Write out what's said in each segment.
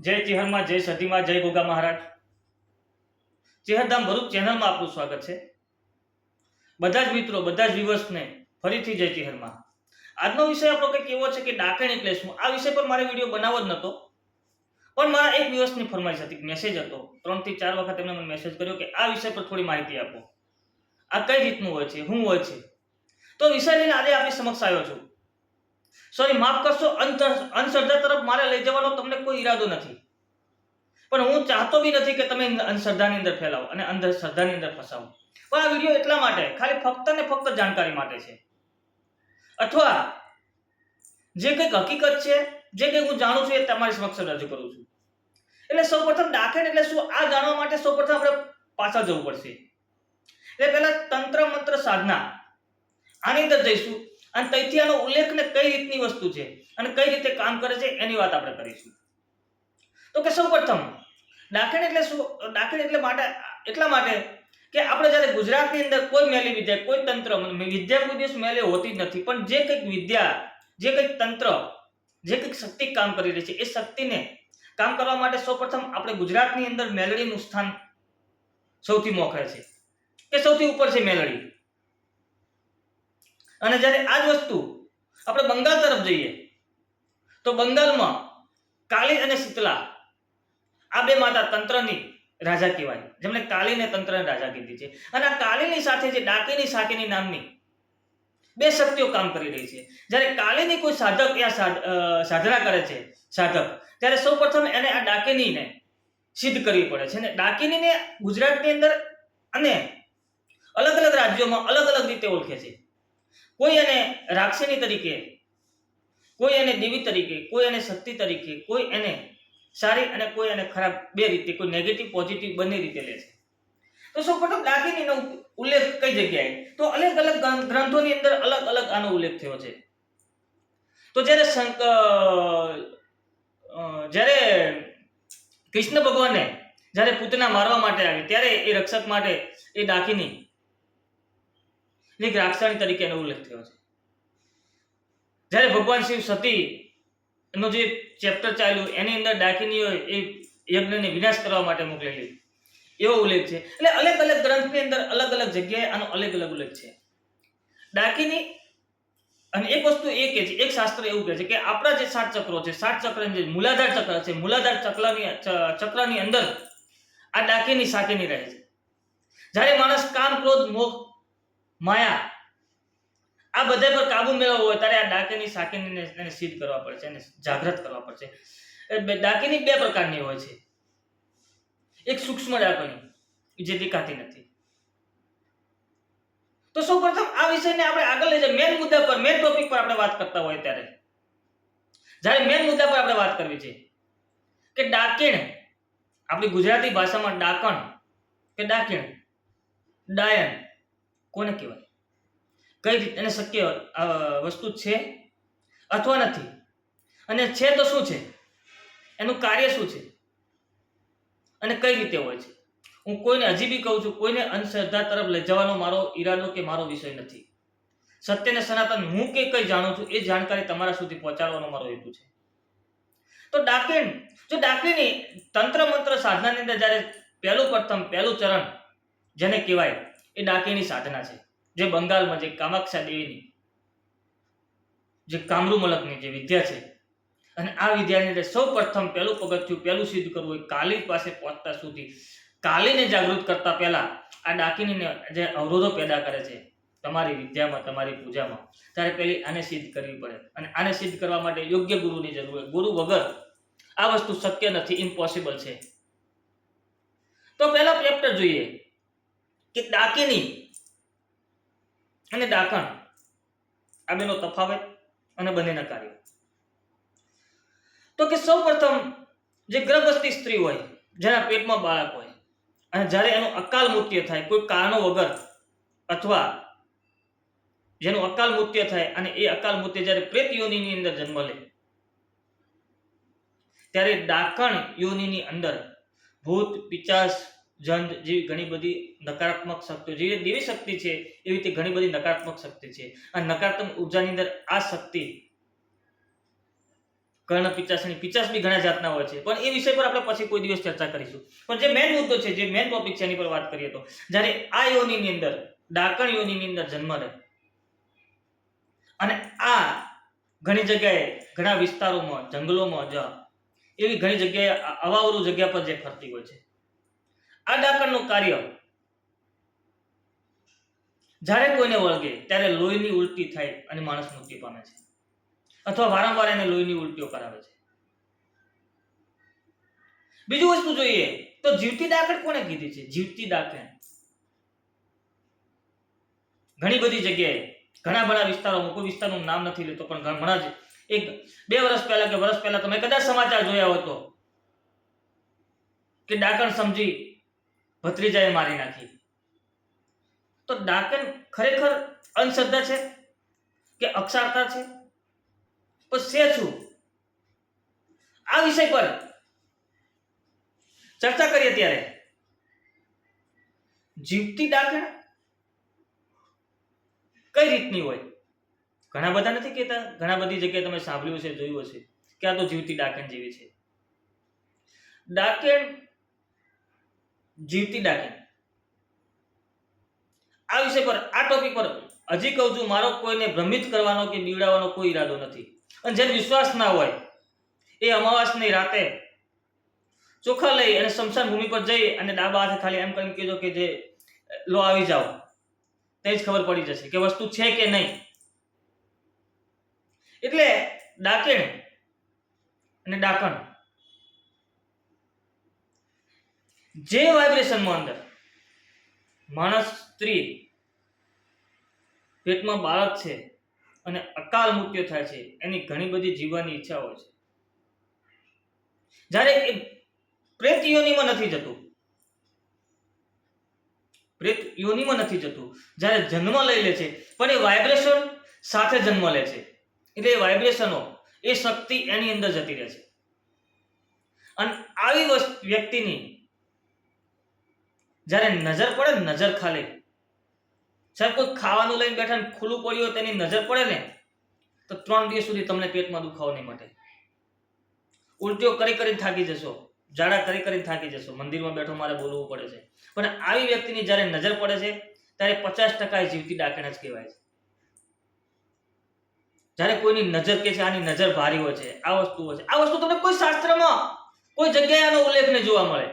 જય ચિહનમાં, જય સતીમાં જય ગોગા મહારાજ. ચેહરધામ ભરૂચ ચેનલમાં આપનું સ્વાગત છે. બધા જ મિત્રો, બધા જ વ્યુઅર્સને ફરીથી જય ચિહરમાં આજનો વિષય આપણો કંઈક એવો છે કે ડાકણ એટલે શું? આ વિષય પર મારે વીડિયો બનાવવો જ નહોતો પણ મારા એક વ્યુઅર્સની ફરમાઈશ હતી મેસેજ હતો. ત્રણથી ચાર વખત એમણે મને મેસેજ કર્યો કે આ વિષય પર થોડી માહિતી આપો. આ કઈ રીતનું હોય છે? શું હોય છે? તો વિષય લઈને આજે આપણી સમક્ષ આવ્યો છું. સોરી માફ કરશો અંધ- અંધશ્રદ્ધા તરફ મારે લઈ જવાનો તમને કોઈ ઈરાદો નથી. પણ હું ચાહતો બી નથી કે તમે અંધશ્રદ્ધાની અંદર ફેલાવો અને અંધશ્રદ્ધાની અંદર ફસાવો. પણ આ વીડિયો એટલા માટે, ખાલી ફક્ત ને ફક્ત જાણકારી માટે છે. અથવા જે કંઈક હકીકત છે, જે કંઈક હું જાણું છું એ તમારી સમક્ષ રજૂ કરું છું. એટલે સૌપ્રથમ ડાકણ એટલે શું? આ જાણવા માટે સૌપ્રથમ આપણે પાછા જવું પડશે. એટલે પહેલા તંત્ર મંત્ર સાધના. આની અંદર જઈશું. અને ત્યાંથી આનો ઉલ્લેખ ને કઈ રીતની વસ્તુ છે અને કઈ રીતે કામ કરે છે એની વાત આપણે કરીશું. તો કે સૌપ્રથમ, ડાકણ એટલે શું? ડાકણ એટલે માટે, એટલા માટે કે આપણે જ્યારે ગુજરાતની અંદર કોઈ મેલી વિદ્યા, કોઈ તંત્ર વિદ્યા કોઈ દિવસ મેલે હોતી જ નથી, પણ જે કંઈક વિદ્યા, જે કંઈક તંત્ર, જે કંઈક શક્તિ કામ કરી રહી છે, એ શક્તિને કામ કરવા માટે સૌપ્રથમ આપણે ગુજરાતની અંદર મેલડીનું સ્થાન સૌથી મોખરે છે. કે સૌથી ઉપર છે મેલડી? અને જ્યારે આ જ વસ્તુ આપણે બંગાળ તરફ જઈએ, તો બંગાળમાં કાલી અને શીતલા આ બે માતા તંત્રની રાજા કહેવાય. જેમણે કાલીને તંત્રને રાજા કીધી છે. અને આ કાલીની સાથે જે ડાકીની સાકેની નામની બે શક્તિઓ કામ કરી રહી છે. જ્યારે કાલીની કોઈ સાધક યા સાધના કરે છે, સાધક, ત્યારે સૌપ્રથમ એને આ ડાકીનીને સિદ્ધ કરવી પડે છે. અને ડાકીનીને ગુજરાતની અંદર અને અલગ અલગ રાજ્યોમાં અલગ અલગ રીતે ઓળખે છે. કોઈ એને રાક્ષસની તરીકે, કોઈ એને દેવી તરીકે, કોઈ એને શક્તિ તરીકે, કોઈ એને સારી અને કોઈ એને ખરાબ બે રીતે, કોઈ નેગેટિવ પોઝિટિવ બંને રીતે લે છે. તો સૌ પ્રથમ દાગીનીનો ઉલ્લેખ કઈ જગ્યાએ? તો અલગ અલગ ગ્રંથોની અંદર અલગ અલગ આનો ઉલ્લેખ થયો છે. તો જ્યારે શંક જ્યારે કૃષ્ણ ભગવાને જ્યારે પૂતના મારવા માટે આવી, ત્યારે એ રક્ષક માટે એ ડાકીની એક રાક્ષસણી તરીકે એનો ઉલ્લેખ થયો છે. જ્યારે ભગવાન શિવ સતી એનો જે ચેપ્ટર ચાલ્યું, એની અંદર ડાકીનીઓ એ યજ્ઞને વિનાશ કરવા માટે મોકલેલી. એવો ઉલ્લેખ છે. એટલે અલગ અલગ ગ્રંથની અંદર અલગ અલગ જગ્યાએ આનો અલગ અલગ ઉલ્લેખ છે. ડાકીની અને એક વસ્તુ એ કે છે, એક શાસ્ત્ર એવું કહે છે કે આપણા જે સાત ચક્રો છે, સાત ચક્રની જે મૂલાધાર ચક્ર છે, મૂલાધાર ચક્રની ચક્રની અંદર આ ડાકીની સાકેની રહે છે. જ્યારે માણસ કામ, ક્રોધ, મોહ માયા, આ બધા પર કાબુ મેળવવો હોય ત્યારે આ ડાકીની સાકીનીને સિદ્ધ કરવા પડશે અને જાગૃત કરવા પડશે. એટલે ડાકીની બે પ્રકારની હોય છે. એક સૂક્ષ્મ ડાકણી જે દેખાતી નથી. તો સૌપ્રથમ આ વિષયને આપણે આગળ લઈ જઈએ. મેન મુદ્દા પર, મેન ટોપિક પર આપણે વાત કરતા હોય ત્યારે. જ્યારે મેન મુદ્દા પર આપણે વાત કરવી છે કે ડાકીણ, આપણી ગુજરાતી ભાષામાં ડાકણ કે ડાકીણ, ડાયન. કોને કહેવાય? કઈ રીતે એને શક્ય વસ્તુ છે અથવા નથી? અને છે તો શું છે? એનું કાર્ય શું છે? અને કઈ રીતે હોય છે? હું કોઈને હજી બી કહું છું, કોઈને અંધશ્રદ્ધા તરફ લઈ જવાનો મારો ઈરાદો કે મારો વિષય નથી. સત્યને સનાતન હું કે કઈ જાણું છું, એ જાણકારી તમારા સુધી પહોંચાડવાનો મારો હેતુ છે. તો ડાકીણ જો ડાકીની તંત્ર મંત્ર સાધનાની અંદર જ્યારે પહેલું પ્રથમ, પહેલું ચરણ જેને કહેવાય એ ડાકીની સાધના છે, જે બંગાળમાં જે કામાક્ષા દેવીની જે કામરૂમલકની જે વિદ્યા છે. અને આ અંદર સૌ પ્રથમ પહેલું પગથિયું પહેલું સિદ્ધ કરવું હોય, કાલી પાસે પહોંચતા સુધી. કાલીને જાગૃત કરતા પહેલા આ ડાકીનીને જે અવરોધો પેદા કરે છે, તમારી વિદ્યામાં, તમારી પૂજામાં, ત્યારે પહેલી આને સિદ્ધ કરવી પડે. અને આને સિદ્ધ કરવા માટે યોગ્ય ગુરુની જરૂર હોય. ગુરુ વગર આ વસ્તુ શક્ય નથી ઇમ્પોસિબલ છે. તો પહેલા ચેપ્ટર જોઈએ. કે ડાકીની અને ડાકણ. આ બેનો તફાવત અને બંનેના કાર્યો. તો કે સૌ પ્રથમ જે ગર્ભવતી સ્ત્રી હોય, જેના પેટમાં બાળક હોય, અને જ્યારે એનું અકાલ મૃત્યુ થાય, કોઈ કારણો વગર અથવા જેનું અકાલ મૃત્યુ થાય અને એ અકાલ મૃત્યુ જ્યારે પ્રેત યોનિની અંદર જન્મ લે, ત્યારે ડાકણ યોનિની અંદર ભૂત, પિચાસ જંત જેવી ઘણી બધી નકારાત્મક શક્તિઓ, જે દેવી શક્તિ છે, એવી રીતે ઘણી બધી નકારાત્મક શક્તિ છે. આ નકારાત્મક ઉર્જાની અંદર આ શક્તિ કર્ણ પિચાસણી પિચાસ બી ઘણા જાતના હોય છે. પણ એ વિષય પર આપણે પછી કોઈ દિવસ ચર્ચા કરીશું. પણ જે મેન મુદ્દો છે, જે મેન ટોપિક છે, એની પર વાત કરીએ તો, જ્યારે આ યોનિની અંદર ડાકણ યોનિની અંદર જન્મ લે. અને આ ઘણી જગ્યાએ ઘણા વિસ્તારોમાં, જંગલોમાં જ એવી ઘણી જગ્યાએ અવાવરું જગ્યા પર જે ફરતી હોય છે. આ ડાકણનું કાર્ય. જ્યારે કોઈને વળગે, ત્યારે લોહીની ઉલટી થાય અને માણસ મૃત્યુ પામે છે. અથવા વારંવાર એને લોહીની ઉલટીઓ કરાવે છે. બીજું વસ્તુ જોઈએ, તો જીવતી ડાકણ કોને કીધી છે? જીવતી ડાકણ. ઘણી બધી જગ્યાએ, ઘણા બધા વિસ્તારોમાં, કોઈ વિસ્તારનું નામ નથી લેતો, પણ ઘણા જ. એક, બે વર્ષ પહેલા કે વર્ષ પહેલા તમે કદાચ સમાચાર જોયા હોય તો, કે ડાકણ સમજી ભત્રીજાએ મારી નાખી. તો ડાકણ ખરેખર અંધશ્રદ્ધા છે કે અક્ષરતા છે? પણ છે શું? આ વિષય પર ચર્ચા કરીએ ત્યારે જીવતી ડાકણ કઈ રીતની હોય? ઘણા બધા નથી કહેતા, ઘણા બધી જગ્યાએ તમે સાંભળ્યું છે જોયું હશે કે આ તો જીવતી ડાકણ જેવી છે. ડાકણ જીવતી ડાકણ આ વિષય પર, આ ટોપિક પર હજી કહું છું, મારો કોઈને ભ્રમિત કરવાનો કે બીવડાવવાનો કોઈ ઈરાદો નથી. અને જેને વિશ્વાસ ના હોય, એ અમાવાસની રાતે ચોખા લઈ અને સ્મશાન ભૂમિ પર જઈ અને ડાબા હાથે ખાલી એમ કરીને કહેજો કે જે, લો આવી જાઓ. તે જ ખબર પડી જશે કે વસ્તુ છે કે નહીં. એટલે ડાકેણ અને ડાકણ જે વાઇબ્રેશનમાં અંદર? માણસ સ્ત્રી. પેટમાં બાળક છે અને અકાલ મૃત્યુ થાય છે. એની ઘણી બધી જીવવાની ઈચ્છા હોય છે. જ્યારે એ પ્રેત યોનિમાં નથી જતું પ્રેત યોનિમાં નથી જતું, જ્યારે જન્મ લઈ લે છે, પણ એ વાઇબ્રેશન સાથે જન્મ લે છે. એટલે એ વાઇબ્રેશનો એ શક્તિ એની અંદર જતી રહે છે. અને આવી વસ્તુ વ્યક્તિની જ્યારે નજર પડે નજર ખાલી. સાહેબ કોઈ ખાવાનું લઈને બેઠા ને ખુલ્લું પડ્યું હોય તેની નજર પડે ને, તો ત્રણ દિવસ સુધી તમને પેટમાં દુખાવો નહીં મટે. ઉલટીઓ કરી કરીને થાકી જશો, ઝાડા કરી કરીને થાકી જશો. મંદિરમાં બેઠો મારે બોલવું પડે છે. પણ આવી વ્યક્તિની જ્યારે નજર પડે છે, ત્યારે પચાસ ટકા જીવતી ડાકણ જ કહેવાય છે. જ્યારે કોઈની નજર કે છે, આની નજર ભારી હોય છે, આ વસ્તુ હોય છે. આ વસ્તુ તમને કોઈ શાસ્ત્રમાં, કોઈ જગ્યાએ આનો ઉલ્લેખ નહીં જોવા મળે.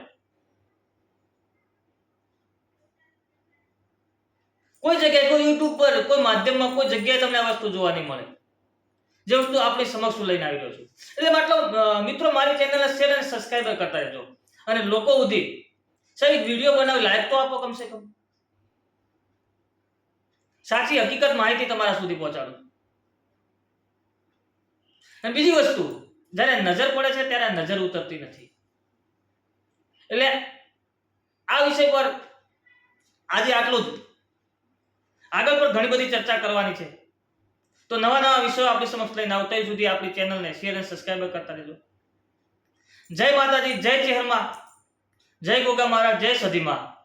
કોઈ જગ્યાએ, કોઈ યુટ્યુબ પર, કોઈ માધ્યમમાં, કોઈ જગ્યાએ તમને આ વસ્તુ જોવા નહીં મળે. જે વસ્તુ આપણી સમક્ષ લઈને આવી રહ્યો છું. એટલે મતલબ મિત્રો, મારી ચેનલને શેર અને સબસ્ક્રાઈબર કરતા રહેજો. અને લોકો સુધી, સાહેબ વીડિયો બનાવી લાઈક તો આપો કમસે કમ. સાચી, હકીકત માહિતી તમારા સુધી પહોંચાડો. અને બીજી વસ્તુ, જ્યારે નજર પડે છે, ત્યારે નજર ઉતરતી નથી. એટલે આ વિષય પર આજે આટલું જ. આગળ પણ ઘણી બધી ચર્ચા કરવાની છે. તો નવા નવા વિષયો આપણી સમક્ષ લઈને આવતા સુધી આપણી ચેનલને શેર અને સબસ્ક્રાઈબ કરતા રહેજો. જય માતાજી, જય ચેહરમાં. જય ગોગા મહારાજ, જય સધીમાં.